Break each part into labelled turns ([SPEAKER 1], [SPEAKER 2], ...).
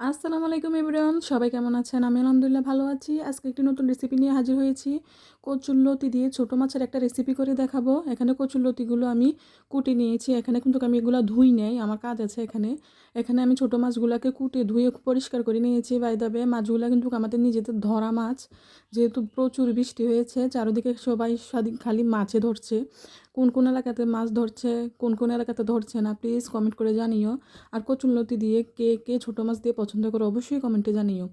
[SPEAKER 1] আসসালামু আলাইকুম এভরিওয়ান, সবাই কেমন আছেন? আমি আলহামদুলিল্লাহ ভালো আছি। আজকে একটি নতুন রেসিপি নিয়ে হাজির হয়েছি। কচুরলতি দিয়ে ছোটো মাছের একটা রেসিপি করে দেখাবো। এখানে কচুরলতিগুলো আমি কুটে নিয়েছি। এখানে কিন্তু আমি এগুলো ধুই নেই, আমার কাজ আছে এখানে। এখানে আমি ছোটো মাছগুলোকে কুটে ধুয়ে পরিষ্কার করে নিয়েছি। বাইদাবে মাছগুলো কিন্তু আমাদের নিজেদের ধরা মাছ। যেহেতু প্রচুর বৃষ্টি হয়েছে, চারিদিকে সবাই খালি মাছে ধরছে। কোন কোন এলাকাতে মাছ ধরছে, কোন কোন এলাকাতে ধরছে না প্লিজ কমেন্ট করে জানিও। আর কচুরলতি দিয়ে কে কে ছোটো মাছ দিয়ে পছন্দ করে অবশ্যই কমেন্টে জানিও।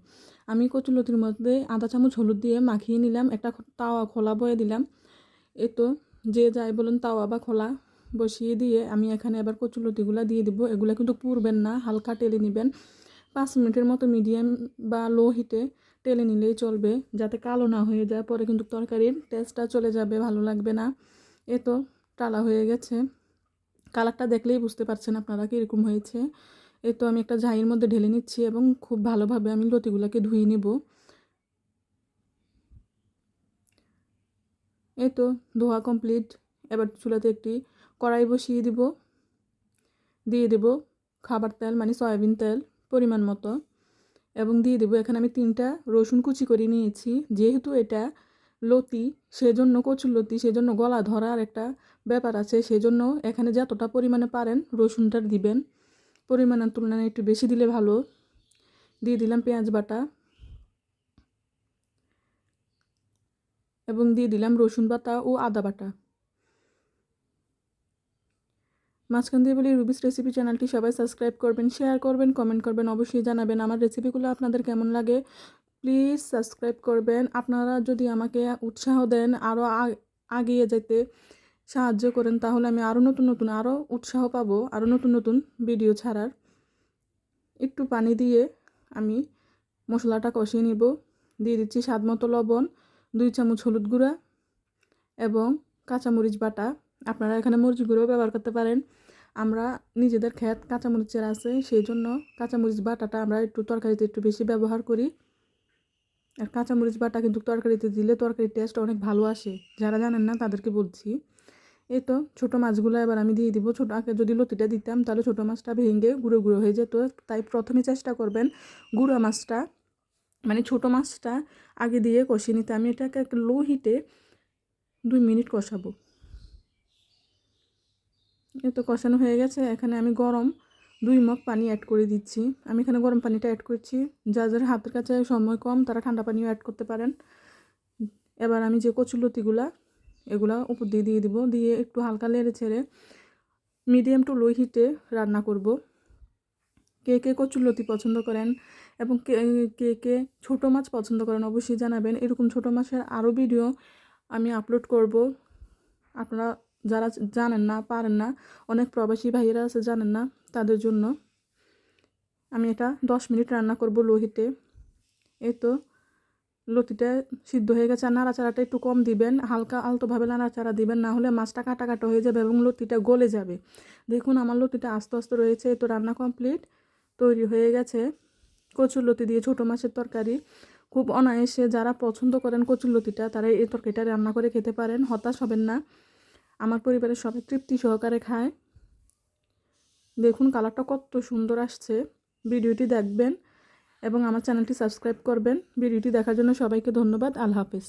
[SPEAKER 1] আমি কচুরলতির মধ্যে আধা চামচ হলুদ দিয়ে মাখিয়ে নিলাম, একটা তাওয়া খোলা বয়ে দিলাম। এ তো, যে যাই বলুন তাওয়া বা খোলা বসিয়ে দিয়ে আমি এখানে এবার কচুরলতিগুলো দিয়ে দিব। এগুলো কিন্তু পুরবেন না, হালকা টেলে নেবেন। পাঁচ মিনিটের মতো মিডিয়াম বা লো হিটে টেলে নিলেই চলবে, যাতে কালো না হয়ে যায়, পরে কিন্তু তরকারির টেস্টটা চলে যাবে, ভালো লাগবে না। এ তো টালা হয়ে গেছে। কালারটা দেখলেই বুঝতে পারছেন আপনারা কীরকম হয়েছে। এ তো আমি একটা ঝাঁইয়ের মধ্যে ঢেলে নিচ্ছি এবং খুব ভালোভাবে আমি লতিগুলোকে ধুয়ে নিব। এই তো ধোয়া কমপ্লিট। এবার চুলাতে একটি কড়াই বসিয়ে দিব। দিয়ে দেব খাবার তেল মানে সয়াবিন তেল পরিমাণ মতো। এবং দিয়ে দেবো এখানে আমি তিনটা রসুন কুচি করে নিয়েছি। যেহেতু এটা লতি, সেজন্য কচুর লতি, সেজন্য গলা ধরার একটা ব্যাপার আছে। সেজন্য এখানে যতটা পরিমাণে পারেন রসুনটা দিবেন। পরিমাণের তুলনায় একটু বেশি দিলে ভালো। দিয়ে দিলাম পেঁয়াজ বাটা। এবং দিয়ে দিলাম রসুন বাটা ও আদা বাটা। মাঝখান দিয়ে বলি রুবিস রেসিপি চ্যানেলটি সবাই সাবস্ক্রাইব করবেন, শেয়ার করবেন, কমেন্ট করবেন, অবশ্যই জানাবেন আমার রেসিপিগুলো আপনাদের কেমন লাগে। প্লিজ সাবস্ক্রাইব করবেন। আপনারা যদি আমাকে উৎসাহ দেন আরও আগিয়ে যেতে সাহায্য করেন, তাহলে আমি আরও নতুন নতুন আরও উৎসাহ পাবো আরও নতুন নতুন ভিডিও ছাড়ার। একটু পানি দিয়ে আমি মশলাটা কষিয়ে নিব। দিয়ে দিচ্ছি স্বাদ মতো লবণ, দুই চামচ হলুদ গুঁড়া এবং কাঁচামরিচ বাটা। আপনারা এখানে মরিচ গুঁড়োও ব্যবহার করতে পারেন। আমরা নিজেদের ক্ষেত কাঁচামরিচের আছে, সেই জন্য কাঁচামরিচ বাটাটা আমরা একটু তরকারিতে একটু বেশি ব্যবহার করি। আর কাঁচামরিচ বাটা কিন্তু তরকারিতে দিলে তরকারির টেস্ট অনেক ভালো আসে। যারা জানেন না, তাদেরকে বলছি। এই তো, ছোটো মাছগুলো এবার আমি দিয়ে দিব। ছোটো, আগে যদি লতিটা দিতাম, তাহলে ছোটো মাছটা ভেঙে গুঁড়ো গুঁড়ো হয়ে যেত। তাই প্রথমে চেষ্টা করবেন গুঁড়ো মাছটা মানে ছোটো মাছটা আগে দিয়ে কষিয়ে নিতে। আমি এটাকে একটা লো হিটে দুই মিনিট কষাবো। এই তো কষানো হয়ে গেছে। এখানে আমি গরম দুই মগ পানি অ্যাড করে দিচ্ছি। আমি এখানে গরম পানিটা অ্যাড করছি। যা যার হাতের কাছে সময় কম, তারা ঠান্ডা পানিও অ্যাড করতে পারেন। এবার আমি যে কচুলতিগুলা এগুলা উপর দিয়ে দিয়ে দিব। দিয়ে একটু হালকা লেড়ে ছেড়ে মিডিয়াম টু লো হিটে রান্না করব। কে কে কচুরলতি পছন্দ করেন এবং কে কে কে ছোটো মাছ পছন্দ করেন অবশ্যই জানাবেন। এরকম ছোটো মাছের আরও ভিডিও আমি আপলোড করব। আপনারা যারা জানেন না, পারেন না, অনেক প্রবাসী ভাইয়েরা আছে জানেন না, তাদের জন্য আমি এটা দশ মিনিট রান্না করব লোহিতে। এই তো লতিটা সিদ্ধ হয়ে গেছে, আর নাড়াচাড়াটা একটু কম দিবেন, হালকা আলতোভাবে নাড়াচাড়া দিবেন, না হলে মাছটা কাটা কাটা হয়ে যাবে এবং লতিটা গলে যাবে। দেখুন আমার লতিটা আস্তে আস্তে রয়েছে, এই তো রান্না কমপ্লিট, তৈরি হয়ে গেছে। কচুর লতি দিয়ে ছোটো মাছের তরকারি। খুব অনায়াসে যারা পছন্দ করেন কচুর লতিটা, তারা এই তরকারিটা রান্না করে খেতে পারেন, হতাশ হবেন না। আমার পরিবারের সবাই তৃপ্তি সহকারে খায়। দেখুন কালারটা কত সুন্দর আসছে। ভিডিওটি দেখবেন এবং আমার চ্যানেলটি সাবস্ক্রাইব করবেন। ভিডিওটি দেখার জন্য সবাইকে ধন্যবাদ। আল্লাহ হাফেজ।